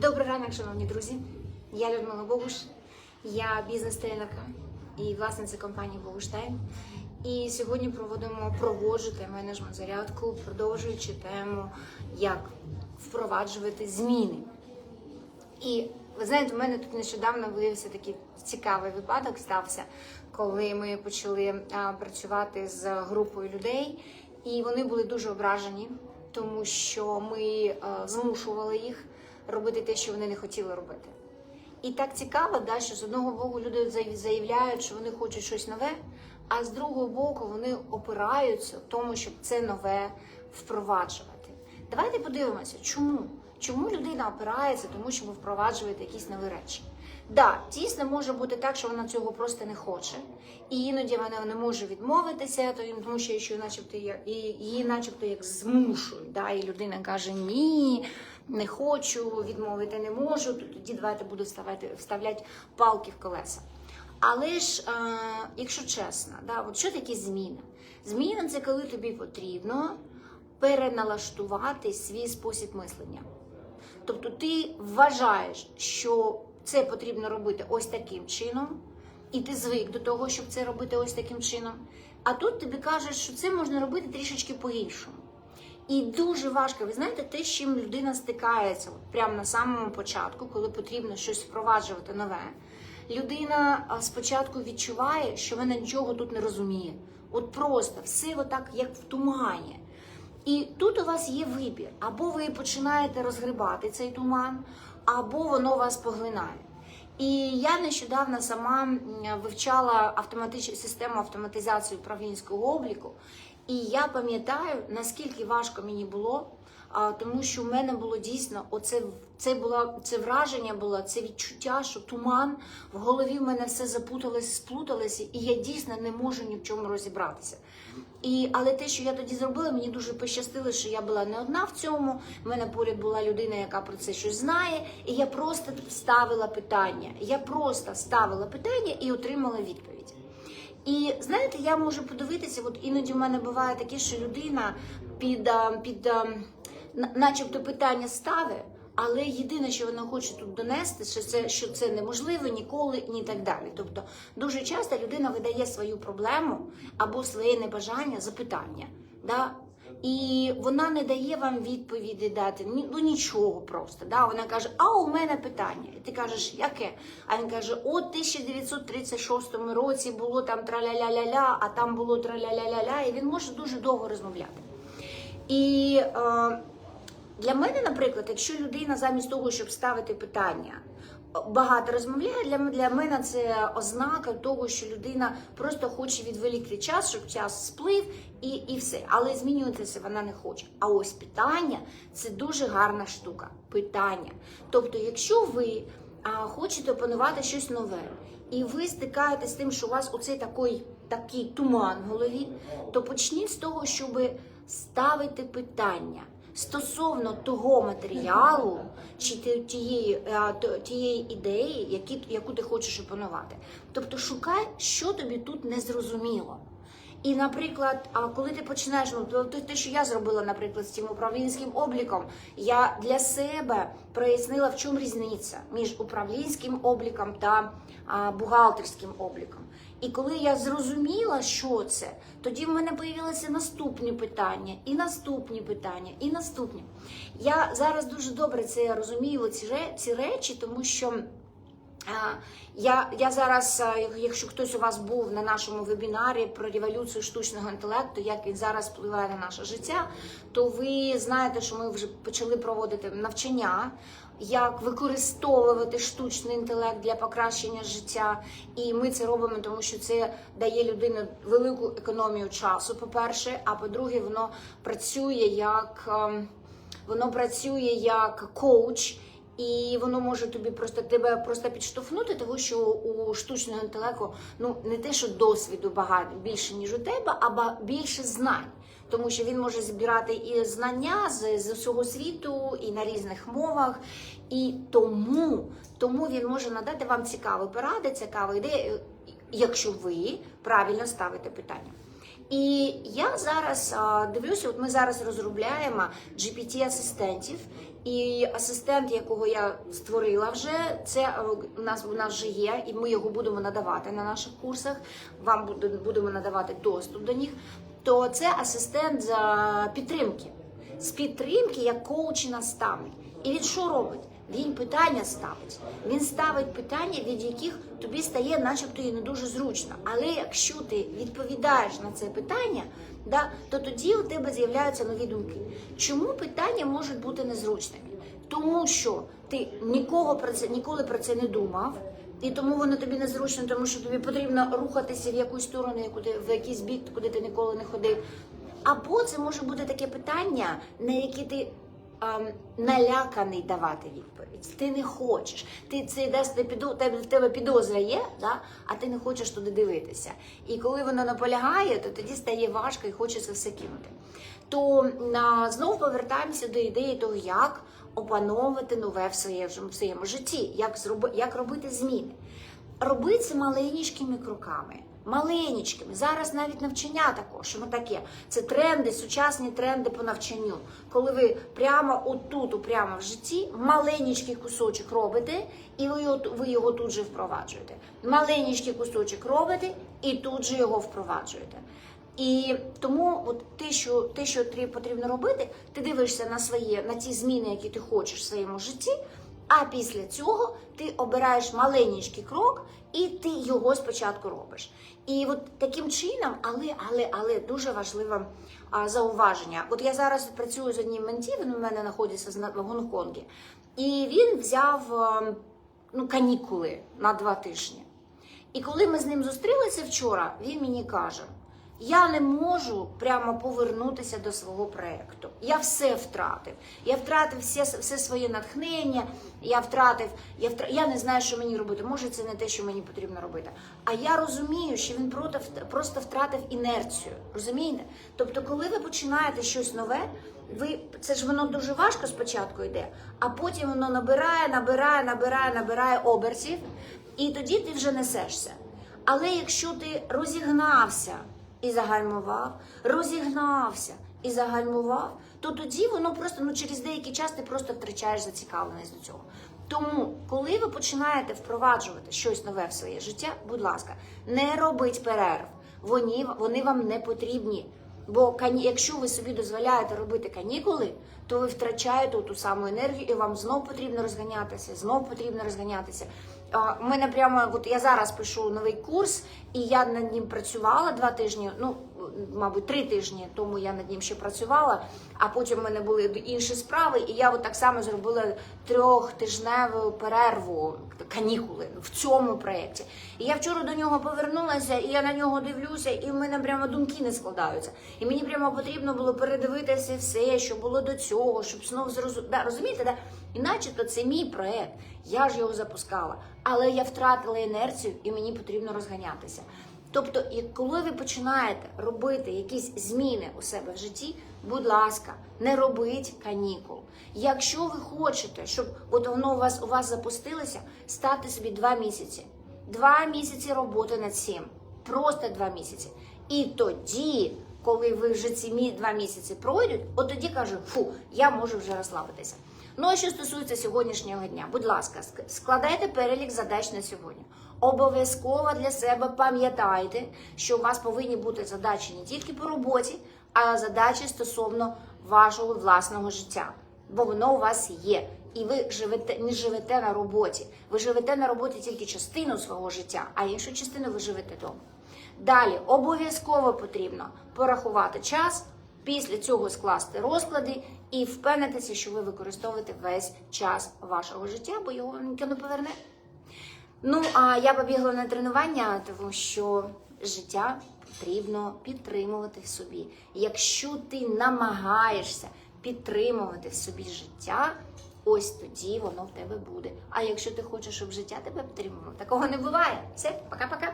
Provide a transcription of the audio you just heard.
Добрий ранок, шановні друзі. Я Людмила Богуш, я бізнес-тренерка і власниця компанії Богуш. І сьогодні проводимо проводжу та менеджмент зарядку, продовжуючи тему, як впроваджувати зміни. І ви знаєте, у мене тут нещодавно виявився такий цікавий випадок стався, коли ми почали працювати з групою людей, і вони були дуже ображені, тому що ми змушували їх робити те, що вони не хотіли робити. І так цікаво, да, що з одного боку люди заявляють, що вони хочуть щось нове, а з другого боку вони опираються в тому, щоб це нове впроваджувати. Давайте подивимося, чому. Чому людина опирається, тому що ви впроваджуєте якісь нові речі. Да, дійсно може бути так, що вона цього просто не хоче, і іноді вона не може відмовитися, тому що що начебто я- і її, начебто, як змушують. Да, і людина каже: Ні, не хочу, відмовити не можу. То тоді давайте буду вставати, вставляти палки в колеса. Але ж, е, якщо чесно, да, от що таке зміна? Зміна це коли тобі потрібно переналаштувати свій спосіб мислення. Тобто ти вважаєш, що це потрібно робити ось таким чином, і ти звик до того, щоб це робити ось таким чином. А тут тобі кажуть, що це можна робити трішечки по-іншому. І дуже важко, ви знаєте, те, з чим людина стикається от прямо на самому початку, коли потрібно щось впроваджувати нове. Людина спочатку відчуває, що вона нічого тут не розуміє. От просто все отак, як в тумані. І тут у вас є вибір: або ви починаєте розгрібати цей туман, або воно вас поглинає. І я нещодавно сама вивчала автоматичну систему автоматизації управлінського обліку, і я пам'ятаю, наскільки важко мені було, а, тому що в мене було дійсно оце це було це враження було, це відчуття, що туман в голові в мене все запуталось, сплуталося, і я дійсно не можу ні в чому розібратися. І, але те, що я тоді зробила, мені дуже пощастило, що я була не одна в цьому. У мене поряд була людина, яка про це щось знає, і я просто ставила питання. Я просто ставила питання і отримала відповідь. І знаєте, я можу подивитися, от іноді в мене буває таке, що людина під, під начебто питання ставить, але єдине, що вона хоче тут донести, що це, що це неможливо ніколи, ні так далі. Тобто дуже часто людина видає свою проблему або своє небажання за питання. Да? І вона не дає вам відповіді дати, ну нічого просто. Да? Вона каже, а у мене питання. І ти кажеш, яке? А він каже: от 1936 році було там траля-ля-ля-ля, а там було траля-ля-ля-ля, і він може дуже довго розмовляти. І е, для мене, наприклад, якщо людина замість того, щоб ставити питання, багато розмовляє, для, для мене це ознака того, що людина просто хоче відволікти час, щоб час сплив і, і все. Але змінюватися вона не хоче. А ось питання це дуже гарна штука. Питання. Тобто, якщо ви а, хочете опанувати щось нове, і ви стикаєтесь з тим, що у вас оцей такий, такий туман в голові, то почніть з того, щоб ставити питання стосовно того матеріалу чи тієї, е, тієї ідеї, які, яку ти хочеш опанувати. Тобто шукай, що тобі тут не зрозуміло. І, наприклад, коли ти починаєш, ну те, що я зробила, наприклад, з цим управлінським обліком, я для себе прояснила, в чому різниця між управлінським обліком та бухгалтерським обліком. І коли я зрозуміла, що це, тоді в мене появилися наступні питання, і наступні питання, і наступні. Я зараз дуже добре це розумію, ці, речі, тому що. Я, я зараз, якщо хтось у вас був на нашому вебінарі про революцію штучного інтелекту, як він зараз впливає на наше життя, то ви знаєте, що ми вже почали проводити навчання, як використовувати штучний інтелект для покращення життя. І ми це робимо, тому що це дає людині велику економію часу. По-перше, а по-друге, воно працює як ем, воно працює як коуч. І воно може тобі просто тебе просто підштовхнути, тому що у штучного інтелекту ну не те, що досвіду багато більше ніж у тебе, а більше знань. Тому що він може збирати і знання з, з усього світу, і на різних мовах. І тому, тому він може надати вам цікаві поради, цікаві ідеї, якщо ви правильно ставите питання. І я зараз дивлюся, от ми зараз розробляємо GPT-асистентів, і асистент, якого я створила вже, це е, у нас у нас вже є, і ми його будемо надавати на наших курсах. Вам будемо надавати доступ до них. То це асистент з підтримки, з підтримки як коуч і наставник. І він що робить? Він питання ставить. Він ставить питання, від яких тобі стає, начебто, і не дуже зручно. Але якщо ти відповідаєш на це питання, да, то тоді у тебе з'являються нові думки. Чому питання можуть бути незручними? Тому що ти нікого про це ніколи про це не думав. І тому воно тобі незручно, тому що тобі потрібно рухатися в якусь сторону, в якийсь бік, куди ти ніколи не ходив. Або це може бути таке питання, на яке ти ем, наляканий давати відповідь. Ти не хочеш. Ти це десь не піду, тебе тебе підозра є, да? а ти не хочеш туди дивитися. І коли воно наполягає, то тоді стає важко і хочеться все кинути. То а, знову повертаємося до ідеї того, як опановувати нове в своєму, в своєму житті, як зроби, як робити зміни. Робити це маленькими кроками. Маленькими. Зараз навіть навчання також. Воно таке. Це тренди, сучасні тренди по навчанню. Коли ви прямо отут, прямо в житті, маленький кусочок робите, і ви його, ви його тут же впроваджуєте. Маленький кусочок робите і тут же його впроваджуєте. І тому, от те, що те, що потрібно робити, ти дивишся на свої на ті зміни, які ти хочеш в своєму житті. А після цього ти обираєш маленький крок, і ти його спочатку робиш. І от таким чином, але але але дуже важливе а, зауваження. От я зараз працюю з одним менті, він у мене знаходиться в Гонконгі, і він взяв а, ну, канікули на два тижні. І коли ми з ним зустрілися вчора, він мені каже: я не можу прямо повернутися до свого проєкту. Я все втратив. Я втратив все, все своє натхнення, я втратив, я втра... я не знаю, що мені робити. Може, це не те, що мені потрібно робити. А я розумію, що він просто втратив інерцію. Розумієте? Тобто, коли ви починаєте щось нове, ви це ж воно дуже важко спочатку йде, а потім воно набирає, набирає, набирає, набирає обертів, і тоді ти вже несешся. Але якщо ти розігнався і загальмував, розігнався і загальмував, то тоді воно просто ну через деякий час ти просто втрачаєш зацікавленість до цього. Тому, коли ви починаєте впроваджувати щось нове в своє життя, будь ласка, не робіть перерв. Вони, вони вам не потрібні. Бо якщо ви собі дозволяєте робити канікули, то ви втрачаєте ту саму енергію, і вам знов потрібно розганятися, знов потрібно розганятися. У мене прямо, от я зараз пишу новий курс, і я над ним працювала два тижні. Ну, мабуть, три тижні тому я над ним ще працювала, а потім в мене були інші справи, і я от так само зробила трьохтижневу перерву, канікули в цьому проєкті. І я вчора до нього повернулася, і я на нього дивлюся, і в мене прямо думки не складаються. І мені прямо потрібно було передивитися все, що було до цього, щоб знов зрозуміти. Да? І начебто це мій проєкт, я ж його запускала, але я втратила інерцію, і мені потрібно розганятися. Тобто, коли ви починаєте робити якісь зміни у себе в житті, будь ласка, не робіть канікул. Якщо ви хочете, щоб от воно у вас у вас запустилося, ставте собі два місяці. Два місяці роботи над цим. Просто два місяці. І тоді, коли ви вже ці два місяці пройдуть, от тоді кажу, фу, я можу вже розслабитися. Ну а що стосується сьогоднішнього дня, будь ласка, складайте перелік задач на сьогодні. Обов'язково для себе пам'ятайте, що у вас повинні бути задачі не тільки по роботі, а задачі стосовно вашого власного життя. Бо воно у вас є. І ви живете не живете на роботі. Ви живете на роботі тільки частину свого життя, а іншу частину ви живете вдома. Далі обов'язково потрібно порахувати час, після цього скласти розклади і впевнитися, що ви використовуєте весь час вашого життя, бо його ніхто не поверне. Ну, а я побігла на тренування, тому що життя потрібно підтримувати в собі. Якщо ти намагаєшся підтримувати в собі життя, ось тоді воно в тебе буде. А якщо ти хочеш, щоб життя тебе підтримувало, такого не буває. Все, пока-пока.